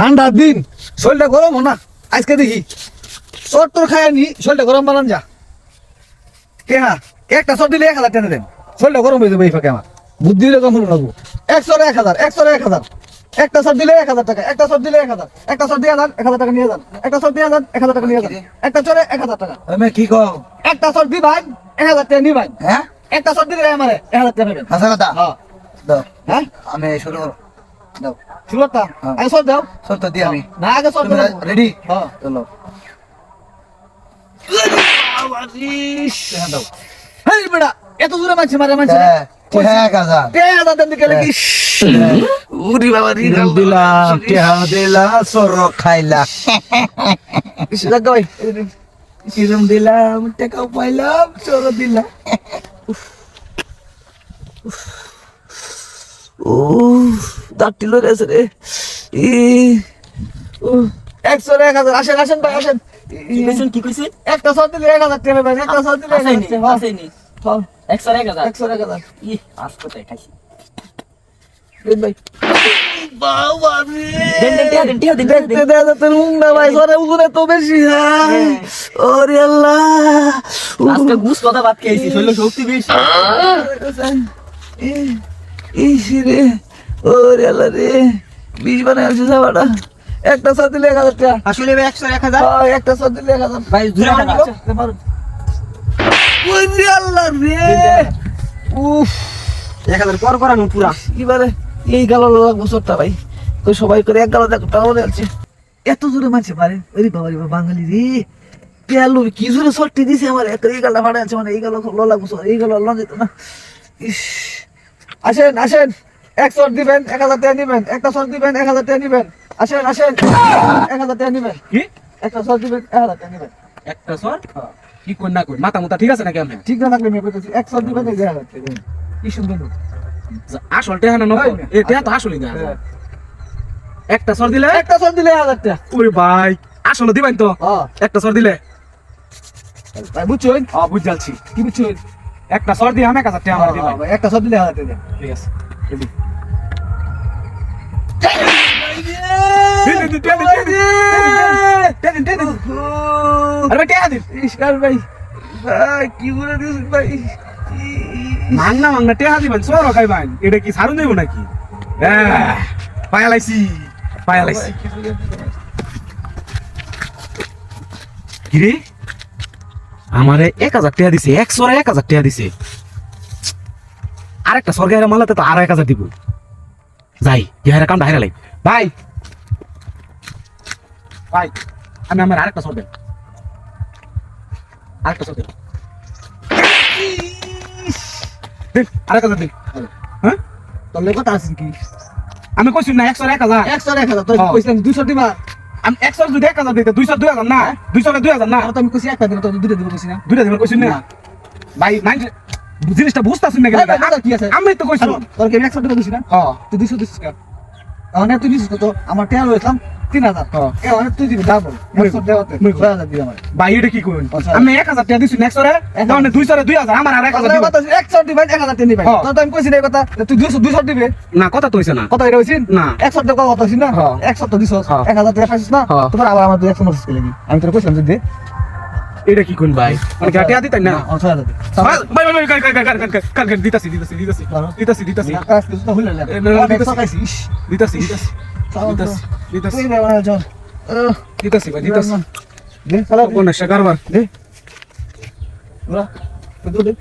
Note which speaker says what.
Speaker 1: ঠান্ডার দিন শরীরটা গরম না আজকে দেখি। চট তোর খায় নি শরীরটা গরম বানান যা। কে হ্যাঁ? একটা চট দিলে এক হাজার টেনে দেন। শরীরটা গরম হয়ে যাবে এই ফাঁকে আমার। বুদ্ধি দিলে কম লাগবো একশো এক হাজার একশো এক হাজার। একটা শট দিলে এক হাজার টাকা একটা শট দিলে এক হাজার। একটা শট দিয়ে যান এক হাজার টাকা নিয়ে যান। একটা শট দিয়ে যান এক হাজার টাকা নিয়ে যান। একটা চলে এক হাজার টাকা।
Speaker 2: আমি কি কও?
Speaker 1: একটা শট দি ভাই এক হাজার টাকা নি ভাই
Speaker 2: হ্যাঁ?
Speaker 1: একটা শট দিলে আমারে এক হাজার টাকা নেবেন।
Speaker 2: হাসা কথা?
Speaker 1: হ্যাঁ। হ্যাঁ?
Speaker 2: আমি শুরু করো দাও।
Speaker 1: শুরুটা
Speaker 2: হ্যাঁ।
Speaker 1: আগে শট দাও।
Speaker 2: সত্য দি আমি।
Speaker 1: না আগে শট
Speaker 2: রেডি
Speaker 1: হ্যাঁ।
Speaker 2: চলো। দাও।
Speaker 1: হেই বেটা এত দূরে মারছে মারে মারছে
Speaker 2: হ্যাঁ ঠিক আছে
Speaker 1: কে দিকে লাগি উরি বাবা রি
Speaker 2: দিলা টেহা দিলা সর খাইলা।
Speaker 1: লাগা ভাই
Speaker 2: কিরম দিলাম টাকা পাইলাম সর দিলা।
Speaker 1: ও দাঁতটি লড়ে আছে রে। ই ও একশো এক হাজার। আসেন আসেন ভাই আসেন।
Speaker 3: কি কইছেন
Speaker 1: একটা দিলে এক হাজার টাকা ভাই একটা শট দিলে
Speaker 3: আসেনি
Speaker 1: হ্যাঁ,
Speaker 3: আসেনি। একশো এক হাজার।
Speaker 1: একশো এক হাজার।
Speaker 3: ই আজ কোথায় খাইছি
Speaker 1: ভাই। হ্যাঁ।
Speaker 3: শক্তি বেশি।
Speaker 1: ইস রে। ওরে আল্লাহ রে। বিষ বানায় আছে সাবাটা একটা শট দিলে এক হাজার টাকা।
Speaker 3: আসলে একশো এক হাজার?
Speaker 1: হ্যাঁ, একটা শট দিলে এক হাজার।
Speaker 3: ভাই ধরে।
Speaker 1: ওরে আল্লাহ রে। উফ।
Speaker 3: এক হাজার পর করানো পুরা।
Speaker 1: এবারে এই গালো লাগবো ভাই। তো সবাই করে এক গালো দেখো এত জোরে মানছে পারে ওরে বাবা রে বাঙালি রে। পেয়ালু কি জোরে সরটি দিছে আমার? এক এই ফাড়ে আছে মানে এই গালো লো লাগবো এই গালো যেত না। ইস। আসেন আসেন। এক শট দিবেন এক হাজার টাকা নিবেন একটা শট দিবেন এক হাজার টাকা নিবেন। আসেন আসেন। এক হাজার টাকা নিবেন।
Speaker 4: কি?
Speaker 1: একটা শট দিবেন এক হাজার টাকা নিবেন।
Speaker 4: একটা কি কই? না মাথা মুতা ঠিক আছে নাকি আমি
Speaker 1: ঠিক না থাকলে মেয়ে বলতেছি এক শট দিবেন এক হাজার টাকা কি সুন্দর
Speaker 4: আসল না নকল?
Speaker 1: হয়।
Speaker 4: এ তো আসলই না।
Speaker 1: হ্যাঁ।
Speaker 4: একটা সর দিলে?
Speaker 1: একটা শট দিলে এক হাজার টাকা।
Speaker 4: ওরে ভাই আসল দিবেন তো?
Speaker 1: হ্যাঁ।
Speaker 4: একটা সর দিলে?
Speaker 1: ভাই বুঝছেন?
Speaker 4: হ্যাঁ বুঝ যাচ্ছি
Speaker 1: কি বুঝছেন?
Speaker 4: একটা সর দিয়ে আমি এক হাজার টেহা আমার দিবেন।
Speaker 1: হ্যাঁ, একটা শট দিলে এক হাজার টাকা
Speaker 4: ঠিক আছে ready? দিন, দিন, দিন, টেহা দিন, টেহা দিন, টেহা দিন, টেহা দিন। আরে ভাই টেহা দিন
Speaker 1: ইস্কার ভাই ভাই কি বলে দিয়েছেন ভাই
Speaker 4: মাংনা মাংনা সর আমারে এক হাজার টাকা দিছে একশো এক হাজার টাকা দিছে আরেকটা সরকারি মালাতে তো আরও এক হাজার দিব যাই ইহারা কামটা হারা লাই ভাই ভাই আমি আমার আরেকটা দেন আরেকটা দেন হাজার হ্যাঁ?
Speaker 1: তোর লেগে কথা আছেন কি
Speaker 4: আমি কইছি না একশো এক হাজার।
Speaker 1: একশো এক হাজার তো
Speaker 4: হ্যাঁ।
Speaker 1: দুশো দিবা।
Speaker 4: আমি একশো যদি এক হাজার দিতে দুইশো দুই হাজার না দুইশো দুই হাজার না।
Speaker 1: তো আমি কইছি একটা তো দিব কইছি না।
Speaker 4: দুইটা কইছি না। ভাই মাইন্ড জিনিসটা বুঝতেছি না
Speaker 1: ভাই, ভাই, ভাই, কি আছে?
Speaker 4: আমি তো কইছি।
Speaker 1: তোর কি আমি একশো টাকা দিছি না?
Speaker 4: হ্যাঁ
Speaker 1: তুই দুশো দিছিস কেন? তুই দিছিস কত আমার টেয়ার হয়েছিলাম তিন হাজার। এ মানে তুই দিবি
Speaker 4: মুই-
Speaker 1: একশো দেওয়াতে। ছয় হাজার দিবি আমার।
Speaker 4: ভাই এটা কি করুন। আমি এক হাজার টাকা দিছি একশো রে মানে দুইশো রে দুই হাজার আমার আর এক হাজার দিব।
Speaker 1: একশো দিবেন এক হাজার দিবি।
Speaker 4: হ্যাঁ।
Speaker 1: তোর তো আমি কইছি না এই কথা। তুই দুশো দুশো দিবে?
Speaker 4: না কথা তো হইছে না।
Speaker 1: কত এটা হয়েছিস
Speaker 4: না।
Speaker 1: টাকা তো দিছ। এক হাজার টাকা পাইছিস না। আবার আমার দুই একশো নোটিস করে আমি তোর কইছিলাম যে দে।
Speaker 4: এটা কি কোন ভাই মানে
Speaker 1: গাটে আদি তাই না।
Speaker 4: ভাই ভাই ভাই কার কাল কাল কাল কাল কাল দিতাছি দিতাছি দিতাছি। দিতাছি দিতাছি
Speaker 1: কিছু তো হইল না।
Speaker 4: দিতাছি। দিতাছি দিতাছি
Speaker 1: তো।
Speaker 4: দিতাছি দিতাছি ভাই দিতাছি
Speaker 1: দে, চালাও।
Speaker 4: কোন নেশা কারবার
Speaker 1: দে। ওরা, তুই দে।